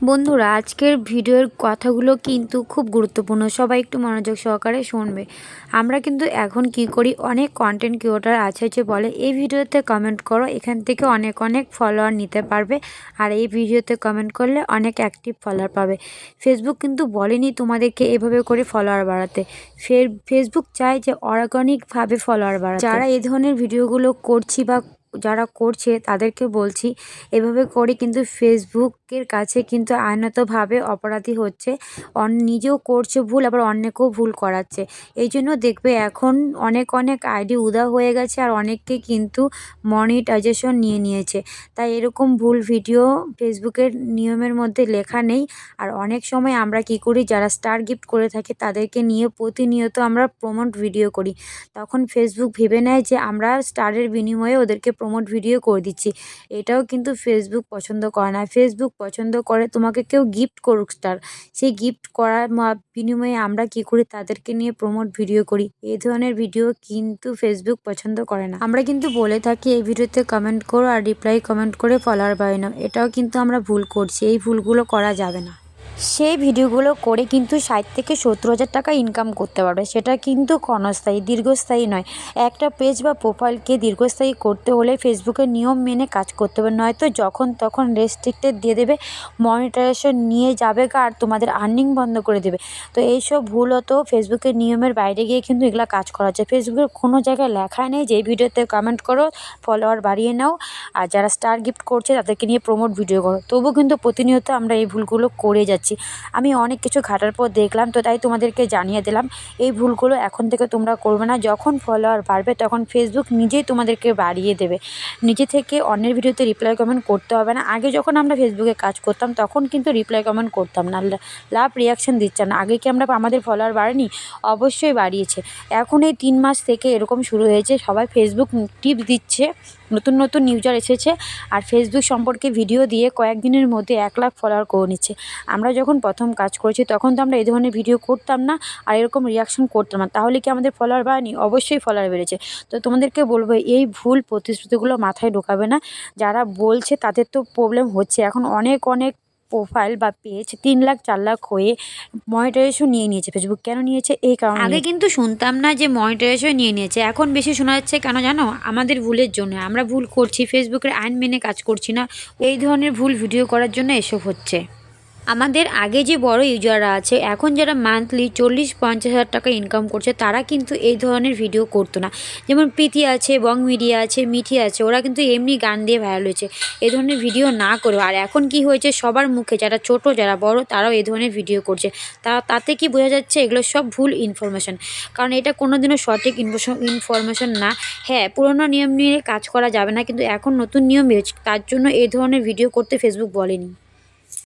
বন্ধুরা, আজকের ভিডিওর কথাগুলো কিন্তু খুব গুরুত্বপূর্ণ। সবাই একটু মনোযোগ সহকারে শুনবে। আমরা কিন্তু এখন কি করি? অনেক কন্টেন্ট ক্রিয়েটার আছে যে বলে, এই ভিডিওতে কমেন্ট করো, এখান থেকে অনেক অনেক ফলোয়ার নিতে পারবে। আর এই ভিডিওতে কমেন্ট করলে অনেক অ্যাক্টিভ ফলোয়ার পাবে। ফেসবুক কিন্তু বলেনি তোমাদেরকে এভাবে করে ফলোয়ার বাড়াতে। ফের ফেসবুক চায় যে অর্গানিকভাবে ফলোয়ার বাড়াতে। যারা এই ধরনের ভিডিওগুলো করছি বা যারা করছে তাদেরকে বলছি, এভাবে করে কিন্তু ফেসবুকের কাছে কিন্তু আইনতভাবে অপরাধী হচ্ছে। অন, নিজেও করছে ভুল, আবার অন্যকেও ভুল করাচ্ছে। এই জন্য দেখবে এখন অনেক অনেক আইডি উদা হয়ে গেছে আর অনেককে কিন্তু মনিটাইজেশন নিয়ে নিয়েছে। তাই এরকম ভুল ভিডিও ফেসবুকের নিয়মের মধ্যে লেখা নেই। আর অনেক সময় আমরা কি করি, যারা স্টার গিফট করে থাকে তাদেরকে নিয়ে প্রতিনিয়ত আমরা প্রমোট ভিডিও করি। তখন ফেসবুক ভেবে নেয় যে আমরা স্টারের বিনিময়ে ওদেরকে প্রমোট ভিডিও করে দিচ্ছি। এটাও কিন্তু ফেসবুক পছন্দ করে না। ফেসবুক পছন্দ করে তোমাকে কেউ গিফট করুক স্টার সেই গিফট করার বিনিময়ে আমরা কি করি? তাদেরকে নিয়ে প্রমোট ভিডিও করি। এই ধরনের ভিডিও কিন্তু ফেসবুক পছন্দ করে না। আমরা কিন্তু বলে থাকি, এই ভিডিওতে কমেন্ট করো আর রিপ্লাই কমেন্ট করে ফলোয়ার বাড়িয়ে নাও। এটাও কিন্তু আমরা ভুল করছি। এই ভুলগুলো করা যাবে না। সেই ভিডিওগুলো করে কিন্তু ষাট থেকে সত্তর হাজার টাকা ইনকাম করতে পারবে। সেটা কিন্তু ক্ষণস্থায়ী, দীর্ঘস্থায়ী নয়। একটা পেজ বা প্রোফাইলকে দীর্ঘস্থায়ী করতে হলে ফেসবুকের নিয়ম মেনে কাজ করতে হবে। নয়তো যখন তখন রেস্ট্রিক্টেড দিয়ে দেবে মনিটাইজেশন নিয়ে যাবে আর তোমাদের আর্নিং বন্ধ করে দেবে। তো এইসব ভুল হতো ফেসবুকের নিয়মের বাইরে গিয়ে কিন্তু এগুলো কাজ করা হচ্ছে। ফেসবুকের কোনো জায়গায় লেখা নেই যে ভিডিওতে কমেন্ট করো ফলোয়ার বাড়িয়ে নাও। আর যারা স্টার গিফট করছে তাদেরকে নিয়ে প্রমোট ভিডিও করো। তবু কিন্তু প্রতিনিয়ত আমরা এই ভুলগুলো করে যাচ্ছি। যাচ্ছি আমি অনেক কিছু ঘাটার পর দেখলাম, তো তাই তোমাদেরকে জানিয়ে দিলাম। এই ভুলগুলো এখন থেকে তোমরা করবে না। যখন ফলোয়ার বাড়বে, তখন ফেসবুক নিজেই তোমাদেরকে বাড়িয়ে দেবে। নিজে থেকে অন্যের ভিডিওতে রিপ্লাই কমেন্ট করতে হবে না। আগে যখন আমরা ফেসবুকে কাজ করতাম, তখন কিন্তু রিপ্লাই কমেন্ট করতাম না। লাভ রিয়াকশান দিচ্ছে না। আগে কি আমরা আমাদের ফলোয়ার বাড়েনি? অবশ্যই বাড়িয়েছে। এখন এই তিন মাস থেকে এরকম শুরু হয়েছে। সবাই ফেসবুক টিপস দিচ্ছে। নতুন নতুন নিউজার এসেছে আর ফেসবুক সম্পর্কে ভিডিও দিয়ে কয়েকদিনের মধ্যে এক লাখ ফলোয়ার করে নিচ্ছে। আমরা যখন প্রথম কাজ করেছি তখন তো আমরা এই ধরনের ভিডিও করতাম না আর এরকম রিয়াকশন করতাম না। তাহলে কি আমাদের ফলোয়ার বাড়েনি? অবশ্যই ফলোয়ার বেড়েছে। তো তোমাদেরকে বলব, এই ভুল প্রতিশ্রুতিগুলো মাথায় ঢোকাবে না। যারা বলছে তাদের তো প্রবলেম হচ্ছে। এখন অনেক অনেক প্রোফাইল বা পেজ তিন লাখ, চার লাখ হয়ে মনিটাইজেশন নিয়ে নিয়েছে ফেসবুক কেন নিয়েছে? এই কারণে আগে কিন্তু শুনতাম না যে মনিটাইজেশন নিয়ে নিয়েছে। এখন বেশি শোনা যাচ্ছে কেন জানো? আমাদের ভুলের জন্য। আমরা ভুল করছি ফেসবুকের আইন মেনে কাজ করছি না। এই ধরনের ভুল ভিডিও করার জন্য এসব হচ্ছে। আমাদের আগে যে বড় ইউজাররা আছে, এখন যারা মান্থলি চল্লিশ, পঞ্চাশ হাজার টাকা ইনকাম করছে, তারা কিন্তু এই ধরনের ভিডিও করতো না। যেমন প্রীতি আছে, বং মিডিয়া আছে, মিঠি আছে, ওরা কিন্তু এমনি গান দিয়ে ভাইরাল হয়েছে। এই ধরনের ভিডিও না করে। আর এখন কি হয়েছে, সবার মুখে যারা ছোট, যারা বড়, তারাও এই ধরনের ভিডিও করছে। তা, তাতে কি বোঝা যাচ্ছে, এগুলো সব ভুল ইনফরমেশান কারণ এটা কোনো দিনও সঠিক ইনফরমেশন না। হ্যাঁ পুরোনো নিয়ম নিয়ে কাজ করা যাবে না, কিন্তু এখন নতুন নিয়ম বেরোচ্ছে। তার জন্য এই ধরনের ভিডিও করতে ফেসবুক বলেনি।